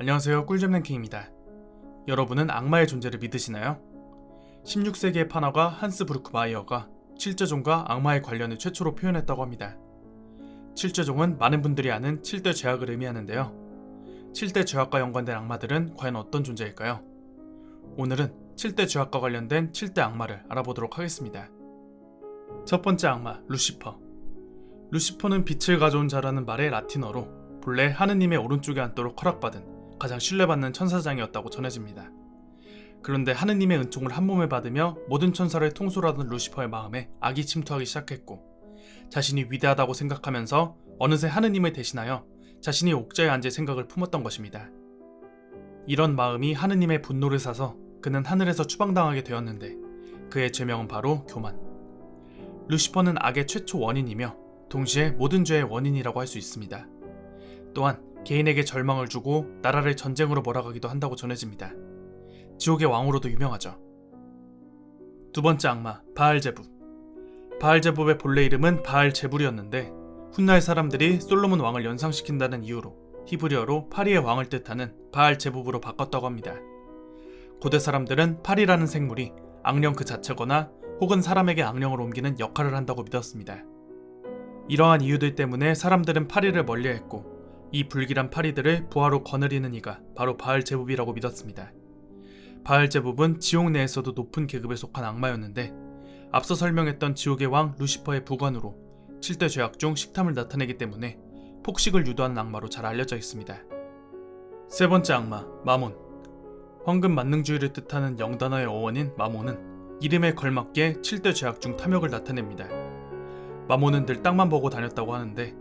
안녕하세요 꿀잼 랭킹입니다. 여러분은 악마의 존재를 믿으시나요? 16세기의 판화가 한스 브루크 마이어가 칠제종과 악마의 관련을 최초로 표현했다고 합니다. 칠제종은 많은 분들이 아는 7대 죄악을 의미하는데요. 7대 죄악과 연관된 악마들은 과연 어떤 존재일까요? 오늘은 7대 죄악과 관련된 7대 악마를 알아보도록 하겠습니다. 첫 번째 악마, 루시퍼. 루시퍼는 빛을 가져온 자라는 말의 라틴어로 본래 하느님의 오른쪽에 앉도록 허락받은 가장 신뢰받는 천사장이었다고 전해집니다. 그런데 하느님의 은총을 한 몸에 받으며 모든 천사를 통솔하던 루시퍼의 마음에 악이 침투하기 시작했고 자신이 위대하다고 생각하면서 어느새 하느님을 대신하여 자신이 옥자에 앉을 생각을 품었던 것입니다. 이런 마음이 하느님의 분노를 사서 그는 하늘에서 추방당하게 되었는데 그의 죄명은 바로 교만. 루시퍼는 악의 최초 원인이며 동시에 모든 죄의 원인이라고 할 수 있습니다. 또한 개인에게 절망을 주고 나라를 전쟁으로 몰아가기도 한다고 전해집니다. 지옥의 왕으로도 유명하죠. 두 번째 악마 바알제부. 바알제부의 본래 이름은 바알제불이었는데 훗날 사람들이 솔로몬 왕을 연상시킨다는 이유로 히브리어로 파리의 왕을 뜻하는 바알제부부로 바꿨다고 합니다. 고대 사람들은 파리라는 생물이 악령 그 자체거나 혹은 사람에게 악령을 옮기는 역할을 한다고 믿었습니다. 이러한 이유들 때문에 사람들은 파리를 멀리했고 이 불길한 파리들을 부하로 거느리는 이가 바로 바알제부비라고 믿었습니다. 바알제부은 지옥 내에서도 높은 계급에 속한 악마였는데 앞서 설명했던 지옥의 왕 루시퍼의 부관으로 7대 죄악 중 식탐을 나타내기 때문에 폭식을 유도하는 악마로 잘 알려져 있습니다. 세 번째 악마 마몬 황금 만능주의를 뜻하는 영단어의 어원인 마몬은 이름에 걸맞게 7대 죄악 중 탐욕을 나타냅니다. 마몬은 늘 땅만 보고 다녔다고 하는데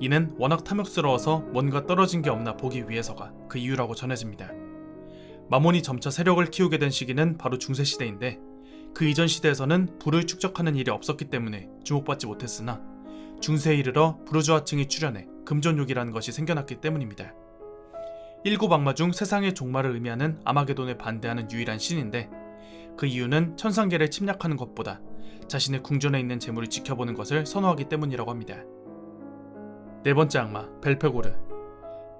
이는 워낙 탐욕스러워서 뭔가 떨어진 게 없나 보기 위해서가 그 이유라고 전해집니다. 마몬이 점차 세력을 키우게 된 시기는 바로 중세 시대인데 그 이전 시대에서는 부를 축적하는 일이 없었기 때문에 주목받지 못했으나 중세에 이르러 부르주아층이 출현해 금전욕이라는 것이 생겨났기 때문입니다. 일곱 악마 중 세상의 종말을 의미하는 아마게돈에 반대하는 유일한 신인데 그 이유는 천상계를 침략하는 것보다 자신의 궁전에 있는 재물을 지켜보는 것을 선호하기 때문이라고 합니다. 네 번째 악마 벨페고르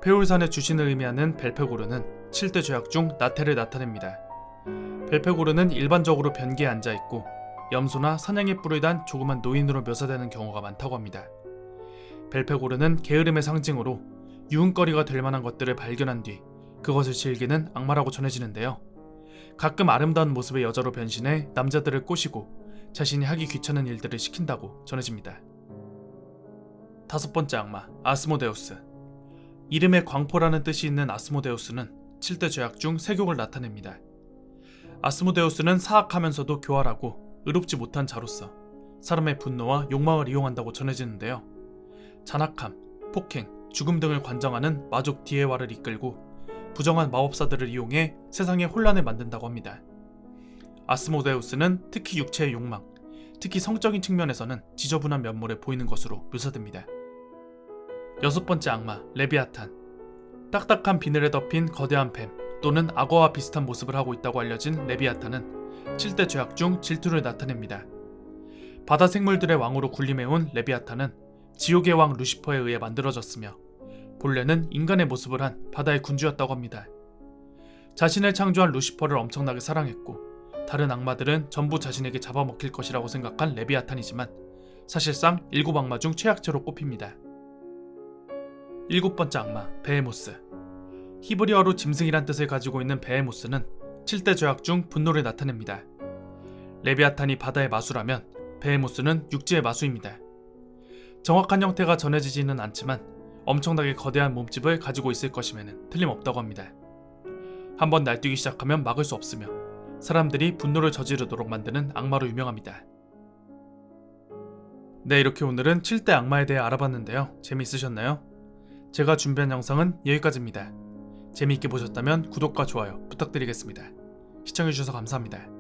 페올산의 주신을 의미하는 벨페고르는 7대 죄악 중 나태를 나타냅니다. 벨페고르는 일반적으로 변기에 앉아 있고 염소나 사냥의 뿔을 단 조그만 노인으로 묘사되는 경우가 많다고 합니다. 벨페고르는 게으름의 상징으로 유흥거리가 될 만한 것들을 발견한 뒤 그것을 즐기는 악마라고 전해지는데요. 가끔 아름다운 모습의 여자로 변신해 남자들을 꼬시고 자신이 하기 귀찮은 일들을 시킨다고 전해집니다. 다섯 번째 악마 아스모데우스 이름에 광포라는 뜻이 있는 아스모데우스는 7대 죄악 중 세욕을 나타냅니다. 아스모데우스는 사악하면서도 교활하고 의롭지 못한 자로서 사람의 분노와 욕망을 이용한다고 전해지는데요. 잔악함, 폭행, 죽음 등을 관장하는 마족 디에와를 이끌고 부정한 마법사들을 이용해 세상에 혼란을 만든다고 합니다. 아스모데우스는 특히 육체의 욕망, 특히 성적인 측면에서는 지저분한 면모를 보이는 것으로 묘사됩니다. 여섯 번째 악마 레비아탄 딱딱한 비늘에 덮인 거대한 뱀 또는 악어와 비슷한 모습을 하고 있다고 알려진 레비아탄은 7대 죄악 중 질투를 나타냅니다. 바다 생물들의 왕으로 군림해온 레비아탄은 지옥의 왕 루시퍼에 의해 만들어졌으며 본래는 인간의 모습을 한 바다의 군주였다고 합니다. 자신을 창조한 루시퍼를 엄청나게 사랑했고 다른 악마들은 전부 자신에게 잡아먹힐 것이라고 생각한 레비아탄이지만 사실상 일곱 악마 중 최악체로 꼽힙니다. 일곱 번째 악마 베헤모스 히브리어로 짐승이란 뜻을 가지고 있는 베헤모스는 7대 죄악 중 분노를 나타냅니다. 레비아탄이 바다의 마수라면 베헤모스는 육지의 마수입니다. 정확한 형태가 전해지지는 않지만 엄청나게 거대한 몸집을 가지고 있을 것임에는 틀림없다고 합니다. 한번 날뛰기 시작하면 막을 수 없으며 사람들이 분노를 저지르도록 만드는 악마로 유명합니다. 네, 이렇게 오늘은 7대 악마에 대해 알아봤는데요. 재미있으셨나요? 제가 준비한 영상은 여기까지입니다. 재미있게 보셨다면 구독과 좋아요 부탁드리겠습니다. 시청해주셔서 감사합니다.